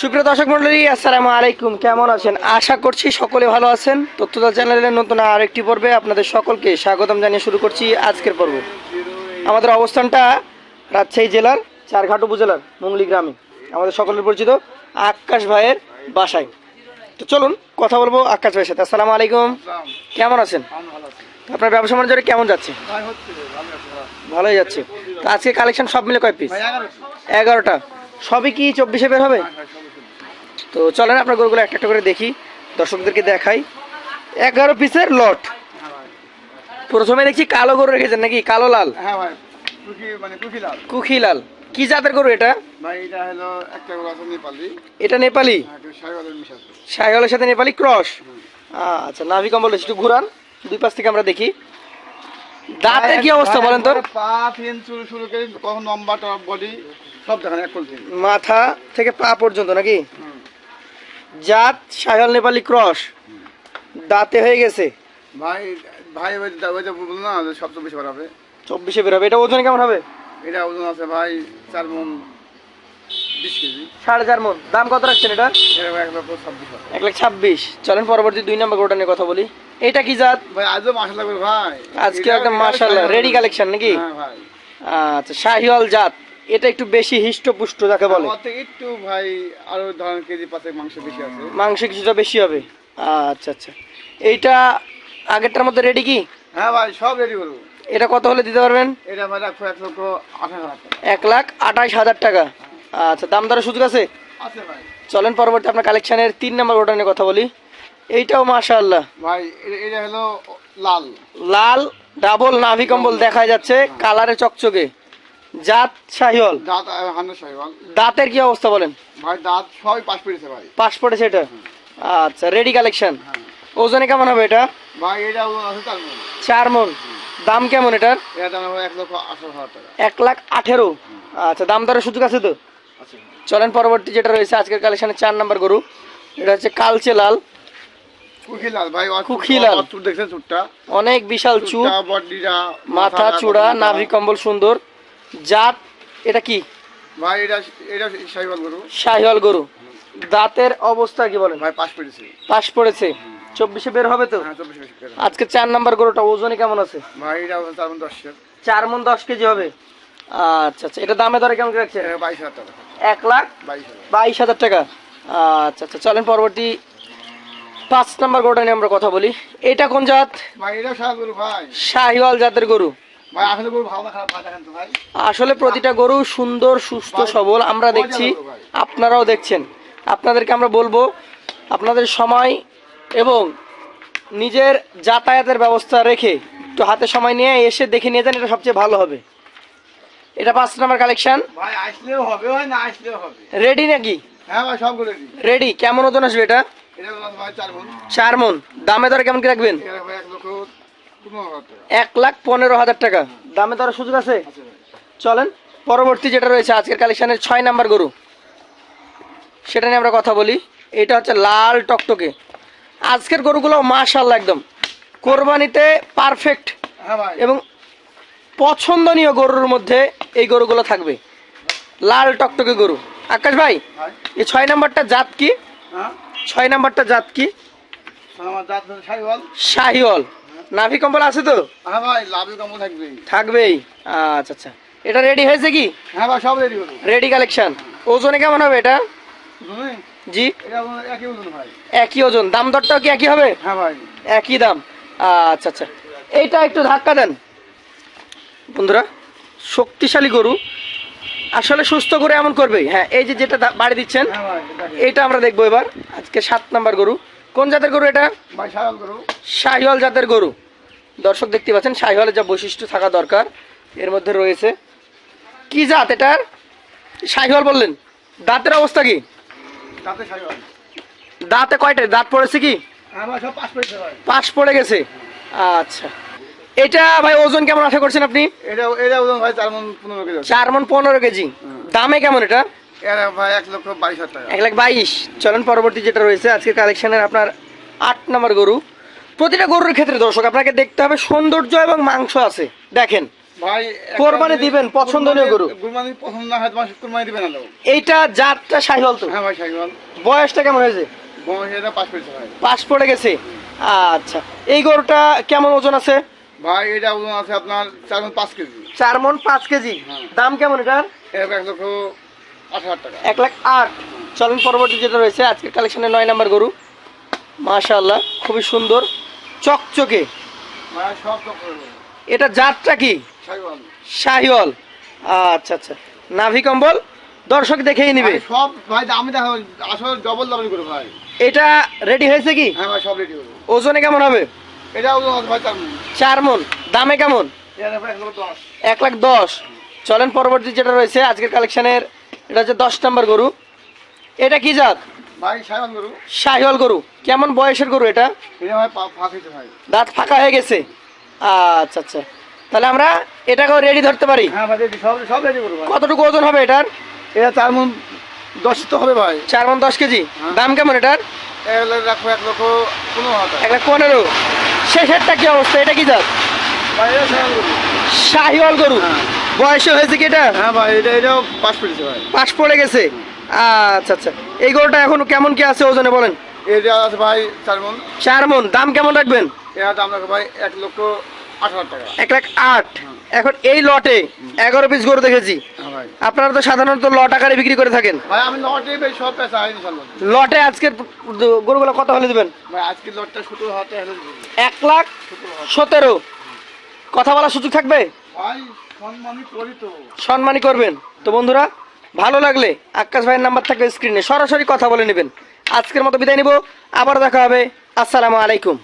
সুপ্রিয় দর্শক মন্ডলী আসসালামু আলাইকুম। কেমন আছেন? আশা করছি সকলে ভালো আছেন। তথ্যদা চ্যানেলের নতুন আরেকটি পর্বে আপনাদের সকলকে স্বাগতম জানিয়ে শুরু করছি আজকের পর্ব। আমাদের অবস্থানটা রাজশাহী জেলার চারঘাট উপজেলার মুংলি গ্রামে। আমাদের সকলের পরিচিত আকাশ ভাইয়ের বাসায়। তো চলুন কথা বলব আকাশ ভাইয়ের সাথে। আসসালামু আলাইকুম। কেমন আছেন? আপনার ব্যবসা বাণিজ্য কেমন যাচ্ছে? ভালোই যাচ্ছে। তো আজকে কালেকশন সব মিলে কয় পিস এগারোটা। সবই কি চব্বিশে বের হবে? তো চলেন আপনার গরুগুলো একটা একটা করে দেখি দর্শকদেরকে দেখাই। এগারো পিসের লট প্রথমে দেখছি কালো গরু রেখেছেন নাকি? কালো লাল? হ্যাঁ কুকি মানে লাল। কুখি লাল। কি জাতের গরু এটা? এটা নেপালি। নেপালি? হ্যাঁ, শাহিওয়ালের সাথে নেপালি ক্রস? আচ্ছা নাভি কম্বল একটু ঘুরান। দুই পাশ থেকে আমরা দেখি। দাঁতে কি অবস্থা বলেন তো? পা ফেন চুল শুরু করে কখন লম্বা টপ বডি সব দেখেন মাথা থেকে পা পর্যন্ত নাকি? জাত শাহিওয়াল নেপালি ক্রস। দাঁতে হয়ে গেছে। ভাই ভাই ওই যে- ওই না যে সবচেয়ে বেশি বাড়াবে। চব্বিশে বের হবে। এটা ওজন কেমন হবে? এটা ওজন আছে ভাই চার মন বিশ কেজি। সাড়ে চার মন। দাম কত রাখছেন এটা? এটা এক লক্ষ ছাব্বিশ এক লাখ ছাব্বিশ। চলেন পরবর্তী দুই নম্বর নিয়ে কথা বলি। এটা কি জাত? ভাই আজও ভাই। আজকে। রেডি কালেকশন নাকি? হ্যাঁ ভাই। আচ্ছা শাহিওয়াল জাত। এটা একটু বেশি হিষ্টপুষ্ট যাকে বলে। একটু ভাই আরও ধরেন কেজি পাঁচেক মাংস বেশি আছে। মাংস কিছুটা বেশি হবে? আচ্ছা আচ্ছা। এইটা আগেরটার মধ্যে রেডি কি? হ্যাঁ ভাই সব রেডি করব। এটা কত হলে দিতে পারবেন? এটা ভাই রাখব এক লক্ষ আঠারো হাজার এক লাখ আঠাশ হাজার টাকা। আচ্ছা দাম দরের সুযোগ আছে? আছে ভাই। চলেন পরবর্তী আপনার কালেকশনের তিন নম্বর গরুটা নিয়ে কথা বলি। এইটাও মাশাআল্লাহ। ভাই এটা হলো লাল। লাল ডাবল নাভি কম্বল দেখা যাচ্ছে কালারে চকচকে। জাত শাহিওয়াল দাঁত হান্ড্রেড সাইওয়াল দাঁতের কি অবস্থা বলেন? ভাই দাঁত সবই পাশ পেরেছে ভাই। পাস পড়েছে এটা? আচ্ছা রেডি কালেকশন হ্যাঁ। ওজনে কেমন হবে এটা? ভাই এটা আছে তার মন। চার মন। দাম কেমন এটার? এটা দাম হবে এক লাখ আঠেরো। আচ্ছা দাম দরের সুযোগ আছে তো? চলেন পরবর্তী যেটা রয়েছে আজকের কালেকশনে চার নাম্বার গরু। এটা হচ্ছে কালচে লাল। চুট- চুট অনেক বিশাল চুপ মাথা চূড়া নাভি কম্বল সুন্দর। জাত এটা কি? ভাই এটা এটা সাইওয়াল গরু। শাহিওয়াল গরু। দাঁতের অবস্থা কি বলেন? ভাই পাশ পেরেছে পাশ পড়েছে। চব্বিশে বের হবে তো? হ্যাঁ আজকে চার নাম্বার গরুটা ওজনে কেমন আছে? ভাই এটা তার মন দশের চার মন দশ কেজি হবে। আচ্ছা আচ্ছা এটা দামে দরে কেমন রাখছে বাইশ হাজার টাকা। এক লাখ বাইশ হাজার। টাকা। আচ্ছা আচ্ছা চলেন পরবর্তী পাঁচ নাম্বার গরুটা নিয়ে আমরা কথা বলি। এটা কোন জাত? ভাই এটা সারা গরু ভাই। শাহিওয়াল জাতের গরু। আসলে প্রতিটা গরু সুন্দর সুস্থ সবল। আমরা দেখছি আপনারাও দেখছেন। আপনাদেরকে আমরা বলব আপনাদের সময় এবং নিজের যাতায়াতের ব্যবস্থা রেখে একটু হাতে সময় নিয়ে এসে দেখে নিয়ে যান এটা সবচেয়ে ভালো হবে। এটা পাঁচ নাম্বার কালেকশন। রেডি নাকি? হ্যাঁ রেডি রেডি কেমন ওজন আসবে এটা? চার মন। দামে দরে কেমন কি রাখবেন? এক লাখ পনেরো হাজার টাকা। দামে দরে সুযোগ আছে? চলেন পরবর্তী যেটা রয়েছে আজকের কালেকশনের ছয় নাম্বার গরু। সেটা নিয়ে আমরা কথা বলি। এটা হচ্ছে লাল টকটকে। আজকের গরুগুলো মাশাল্লাহ একদম। কোরবানিতে পারফেক্ট হ্যাঁ এবং পছন্দনীয় গরুর মধ্যে এই গরুগুলো থাকবে। লাল টকটকে গরু। আকাশ ভাই এই ছয় নাম্বারটা জাত কি? হ্যাঁ। ছয় নাম্বারটা জাত কি? শাহিওয়াল। নাভি কম্বল আছে তো? হ্যাঁ ভাই লাভের কম থাকবে থাকবেই? আচ্ছা আচ্ছা। এটা রেডি হয়েছে কি? হ্যাঁ ভাই সব রেডি করব রেডি কালেকশন ওজনে কেমন হবে এটা? জি? এটা একই ওজন ভাই। একই ওজন। দাম দরটাও কি একই হবে? হ্যাঁ ভাই। একই দাম। আচ্ছা আচ্ছা। এইটা একটু ধাক্কা দেন। বন্ধুরা শক্তিশালী গরু। আসলে সুস্থ করে এমন করবে হ্যাঁ এই যে যেটা বাড়ি দিচ্ছেন হ্যাঁ। এইটা আমরা দেখব এবার। আজকে সাত নাম্বার গরু। কোন জাতের গরু এটা? ভাই গরু। শাহিওয়াল জাতের গরু। দর্শক দেখতে পাচ্ছেন শাহিওয়ালের যা বৈশিষ্ট্য থাকা দরকার। এর মধ্যে রয়েছে কি জাত এটার? শাহিওয়াল বললেন। দাঁতের অবস্থা কি? দাঁতে কয়টা? দাঁত পড়েছে কি? হ্যাঁ পাশ পড়ে গেছে। আচ্ছা। এটা ভাই ওজন কেমন আশা করছেন আপনি? এটা এটা ওজন ভাই চার মন পনেরো কেজি চার মন পনেরো কেজি। দামে কেমন এটা? এটা ভাই এক লক্ষ বাইশ হাজার টাকা। এক লাখ বাইশ। চলেন পরবর্তী যেটা রয়েছে আজকের কালেকশনের আপনার আট নম্বর গরু। প্রতিটা গরুর ক্ষেত্রে দর্শক আপনাকে দেখতে হবে সৌন্দর্য এবং মাংস আছে। দেখেন ভাই কোরবানি দিবেন, পছন্দনীয় গরু। কুরবানি পছন্দ না হয় তোমার কুরবানি দিবেন না এইটা জাতটা শাহিওয়াল তো। হ্যাঁ ভাই বয়সটা কেমন হয়েছে? বয়স এটা পাঁচ পেয়েছে ভাই। পাশ পড়ে গেছে? আচ্ছা এই গরুটা কেমন ওজন আছে? ভাই এটা ওজন আছে আপনার চার মণ পাঁচ কেজি। চার মন পাঁচ কেজি। হ্যাঁ। দাম কেমন এটার? এক লক্ষ এক লাখ আট। চলেন পরবর্তী যেটা রয়েছে আজকের কালেকশনের নয় নাম্বার গরু। মাশাআল্লাহ খুবই সুন্দর চকচকে। এটা জাতটা কি? শাহিওয়াল। আচ্ছা আচ্ছা। নাভি কম্বল দর্শক দেখেই নিবে। সব ভাই আমি দেখো আসলে ডবল ডবল করে ভাই। এটা রেডি হয়েছে কি? হ্যাঁ ভাই সব রেডি করব ওজনে কেমন হবে? এটা ওজন আছে ভাই চার মন। দামে কেমন? এক লাখ দশ। চলেন পরবর্তী যেটা রয়েছে আজকের কালেকশনের এটা হচ্ছে দশ নম্বর গরু। এটা কি জাত? শাহিওয়াল গরু। কেমন বয়সের গরু এটা? দাঁত ফাঁকা হয়ে গেছে? আচ্ছা আচ্ছা। তাহলে আমরা এটাকেও রেডি ধরতে পারি। হ্যাঁ ভাই সব সব রেডি করব কতটুকু ওজন হবে এটার? এটা চার মণ দশ তো হবে ভাই। চার মন দশ কেজি। হ্যাঁ। দাম কেমন এটার? এক লক্ষ এক লাখ পনেরো। শেষেরটা কি অবস্থা? এটা কি জাত? শাহিওয়াল গরু। বয়সে হয়েছে কি এটা? হ্যাঁ ভাই এটা এটাও পাস পেয়েছে ভাই। পাশ পড়ে গেছে? আচ্ছা আচ্ছা। এই গরুটা এখন কেমন কি আছে ওজনে বলেন? এটা আছে ভাই চার মণ চার মন। দাম কেমন রাখবেন? এটা দাম রাখব ভাই এক লক্ষ আট হাজার টাকা। এক লাখ আট। এখন এই লটে এগারো পিস গরু দেখেছি। হ্যাঁ আপনারা তো সাধারণত লট আকারে বিক্রি করে থাকেন। লটে পেশা আজকের গরুগুলো কত হলে দেবেন? এক লাখ সতেরো। কথা বলার সুযোগ থাকবে? সম্মানই করবেন। তো বন্ধুরা, ভালো লাগলে আকাশ ভাইয়ের নাম্বার থাকবে স্ক্রিনে সরাসরি কথা বলে নেবেন। আজকের মতো বিদায় নিব। আবার দেখা হবে। আসসালামু আলাইকুম।